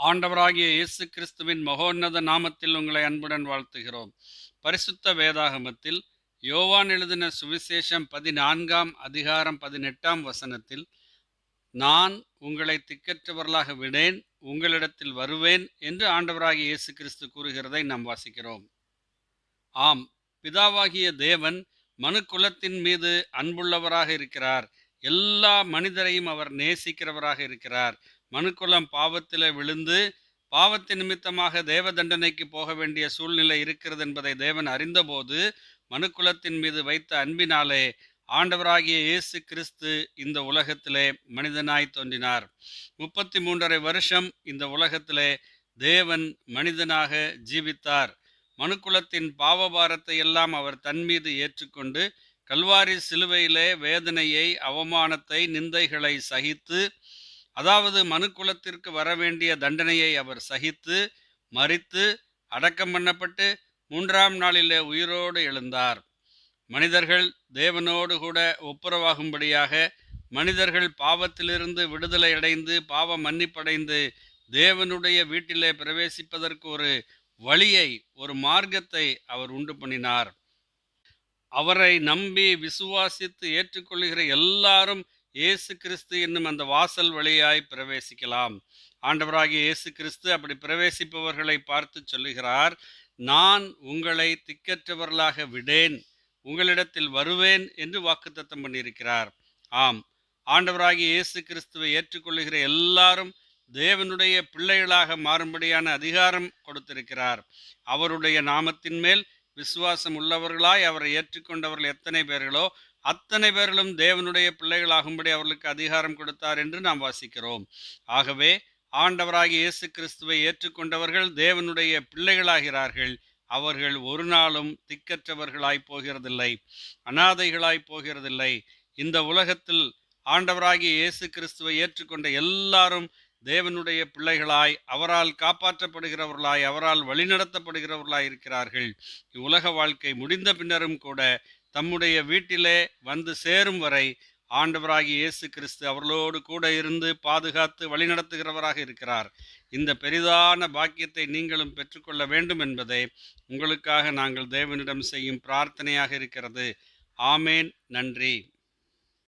ஆண்டவராகிய இயேசு கிறிஸ்துவின் மகோன்னத நாமத்தில் உங்களை அன்புடன் வாழ்த்துகிறோம். பரிசுத்த வேதாகமத்தில் யோவான் எழுதின சுவிசேஷம் பதினான்காம் அதிகாரம் பதினெட்டாம் வசனத்தில் நான் உங்களை திக்கற்றவர்களாக விடேன் உங்களிடத்தில் வருவேன் என்று ஆண்டவராகிய இயேசு கிறிஸ்து கூறுகிறதை நாம் வாசிக்கிறோம். ஆம் பிதாவாகிய தேவன் மனு குலத்தின் மீது அன்புள்ளவராக இருக்கிறார். எல்லா மனிதரையும் அவர் நேசிக்கிறவராக இருக்கிறார். மனுக்குலம் பாவத்தில் விழுந்து பாவத்தின் நிமித்தமாக தேவ தண்டனைக்கு போக வேண்டிய சூழ்நிலை இருக்கிறது என்பதை தேவன் அறிந்தபோது மனுக்குலத்தின் மீது வைத்த அன்பினாலே ஆண்டவராகிய இயேசு கிறிஸ்து இந்த உலகத்திலே மனிதனாய் தோன்றினார். முப்பத்தி மூன்றரை வருஷம் இந்த உலகத்திலே தேவன் மனிதனாக ஜீவித்தார். மனுக்குலத்தின் பாவபாரத்தை எல்லாம் அவர் தன் மீது ஏற்றுக்கொண்டு கல்வாரி சிலுவையிலே வேதனையை அவமானத்தை நிந்தைகளை சகித்து அதாவது மனுக்குலத்திற்கு வர வேண்டிய தண்டனையை அவர் சகித்து மறித்து அடக்கம் பண்ணப்பட்டு மூன்றாம் நாளிலே உயிரோடு எழுந்தார். மனிதர்கள் தேவனோடு கூட ஒப்புரவாகும்படியாக மனிதர்கள் பாவத்திலிருந்து விடுதலை அடைந்து பாவ மன்னிப்படைந்து தேவனுடைய வீட்டிலே பிரவேசிப்பதற்கு ஒரு வழியை ஒரு மார்க்கத்தை அவர் உண்டு பண்ணினார். அவரை நம்பி விசுவாசித்து ஏற்றுக்கொள்கிற எல்லாரும் இயேசு கிறிஸ்து என்னும் அந்த வாசல் வழியாய் பிரவேசிக்கலாம். ஆண்டவராகிய இயேசு கிறிஸ்து அப்படி பிரவேசிப்பவர்களை பார்த்து சொல்லுகிறார் நான் உங்களை திக்கற்றவர்களாக விடேன் உங்களிடத்தில் வருவேன் என்று வாக்குத்தத்தம் பண்ணியிருக்கிறார். ஆம் ஆண்டவராகிய இயேசு கிறிஸ்துவை ஏற்றுக்கொள்ளுகிற எல்லாரும் தேவனுடைய பிள்ளைகளாக மாறும்படியான அதிகாரம் கொடுத்திருக்கிறார். அவருடைய நாமத்தின் மேல் விசுவாசம் உள்ளவர்களாய் அவரை ஏற்றுக்கொண்டவர்கள் எத்தனை பேர்களோ அத்தனை பேர்களும் தேவனுடைய பிள்ளைகளாகும்படி அவர்களுக்கு அதிகாரம் கொடுத்தார் என்று நாம் வாசிக்கிறோம். ஆகவே ஆண்டவராகிய இயேசு கிறிஸ்துவை ஏற்றுக்கொண்டவர்கள் தேவனுடைய பிள்ளைகளாகிறார்கள். அவர்கள் ஒரு நாளும் திக்கற்றவர்களாய் போகிறதில்லை அனாதைகளாய் போகிறதில்லை. இந்த உலகத்தில் ஆண்டவராகிய இயேசு கிறிஸ்துவை ஏற்றுக்கொண்ட எல்லாரும் தேவனுடைய பிள்ளைகளாய் அவரால் காப்பாற்றப்படுகிறவர்களாய் அவரால் வழிநடத்தப்படுகிறவர்களாய் இருக்கிறார்கள். இவ்வுலக வாழ்க்கை முடிந்த பின்னரும் கூட தம்முடைய வீட்டிலே வந்து சேரும் வரை ஆண்டவராகி இயேசு கிறிஸ்து அவர்களோடு கூட இருந்து பாதுகாத்து வழிநடத்துகிறவராக இருக்கிறார். இந்த பெரிதான பாக்கியத்தை நீங்களும் பெற்றுக்கொள்ள வேண்டும் என்பதே உங்களுக்காக நாங்கள் தேவனிடம் செய்யும் பிரார்த்தனையாக இருக்கிறது. ஆமேன். நன்றி.